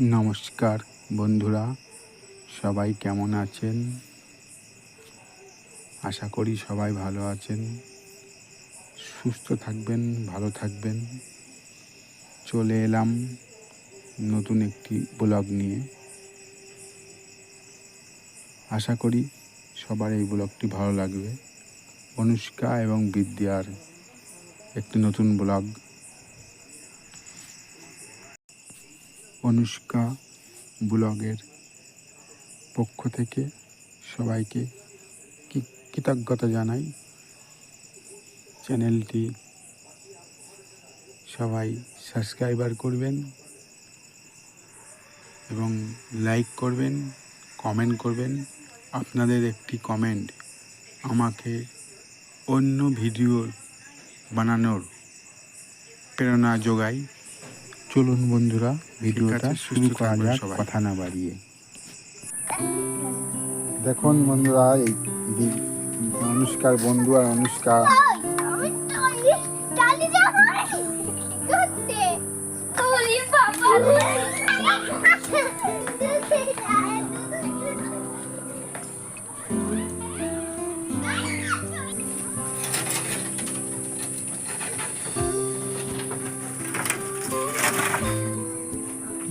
নমস্কার বন্ধুরা, সবাই কেমন আছেন? আশা করি সবাই ভালো আছেন। সুস্থ থাকবেন, ভালো থাকবেন। চলে এলাম নতুন একটি ব্লগ নিয়ে। আশা করি সবার এই ব্লগটি ভালো লাগবে। অনুষ্কা এবং বিদ্যার একটি নতুন ব্লগ। অনুষ্কা ব্লগের পক্ষ থেকে সবাইকে কৃতজ্ঞতা জানাই। চ্যানেলটি সবাই সাবস্ক্রাইবার করবেন এবং লাইক করবেন, কমেন্ট করবেন। আপনাদের একটি কমেন্ট, আমাকে অন্য ভিডিও বানানোর প্রেরণা যোগায়। চলুন বন্ধুরা ভিডিওটা শুরু করা যাক কথা না বাড়িয়ে। দেখুন বন্ধুরা এই অনুষ্কার বন্ধু আর অনুষ্কা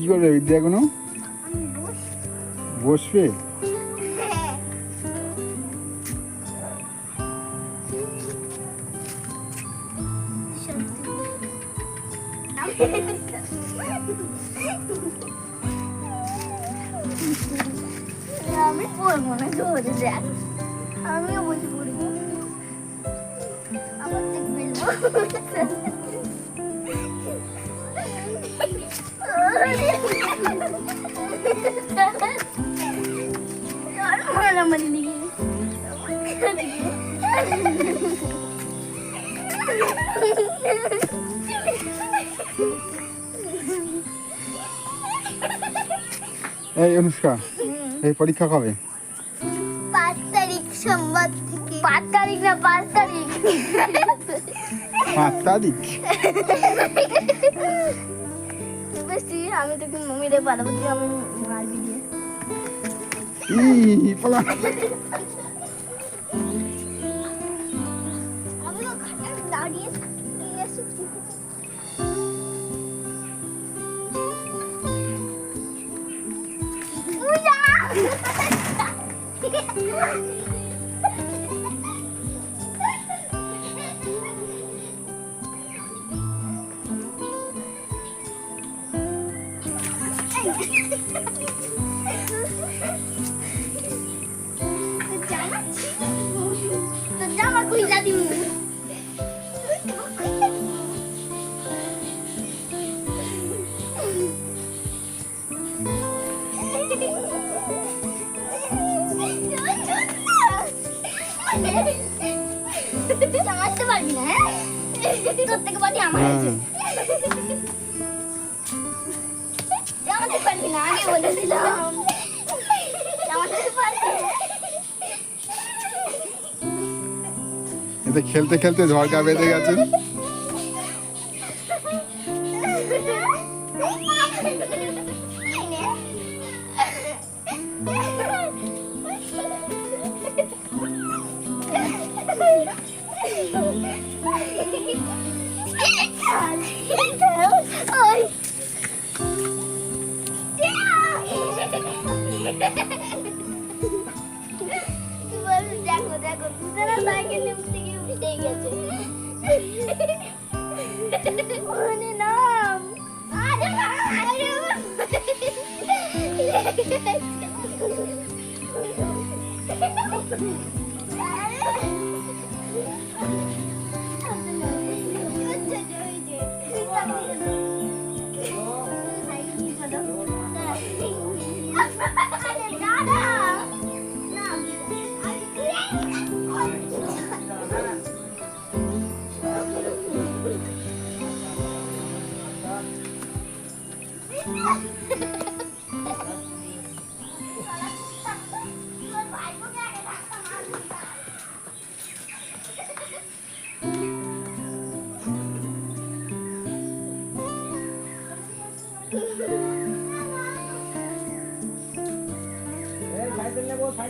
কি করবে বিদ্যা কোনো বসবে? আমি পড়ব না ধরে দেখ। আমিও আমার থেকে এই অনুষ্কা এই পরীক্ষা কবে? পাঁচ তারিখ সোমবার থেকে। পাঁচ তারিখ না পাঁচ তারিখ। পাঁচ তারিখ? বেশি আমি তোকে মমিরে পাঠাবো তুই আমি মারবি দিয়ে। ই পালা। আমি দাঁড়িয়ে থাকি উড়া! জামা খুইলা দিবি জামাতে পারবি না হ্যাঁ? তোর থেকে পারি আমার আছে। পারবি না আগে বলেছিলাম জামাতে পারবি না এতে খেলতে খেলতে ঝড়কা বেঁধে গেছে। 이제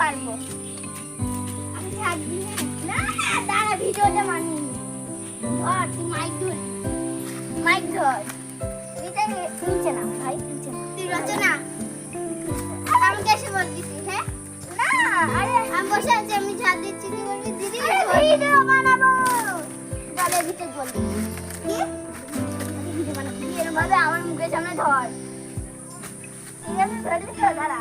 পারব। আমি থাকবি না না দাঁড়া ভিডিওটা মানিয়ে ধর তুই মাইক ধর। মাইক ধর। এটা নিচে না ভাই নিচে তুই রচনা। আমাকে এসে বলতিস হ্যাঁ? না আরে আমি বসে আছি আমি ঝাড় দিচ্ছি তুই বলবি দিদি ভিডিও বানাবো। জলের ভিতরে জল দিবি। কি? ভিডিও বানাবো। এরকম ভাবে আমার মুখের সামনে ধর। ঠিক আছে ধরলি তো দাঁড়া।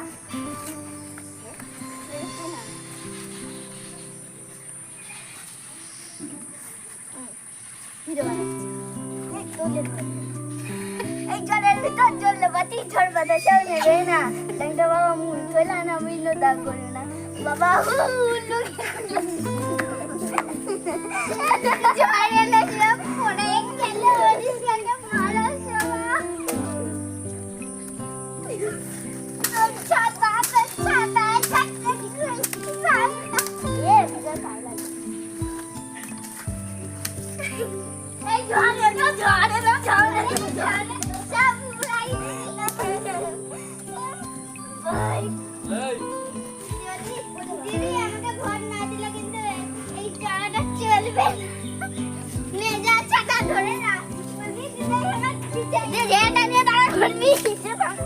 ঝড় বাতা সব নেবে না ডাক্তার বাবা মুই তোলা না মিলো দাগ করে না বাবা হুলু আমার পিছে যে যেটা নিয়ে দাঁড়া করবি এই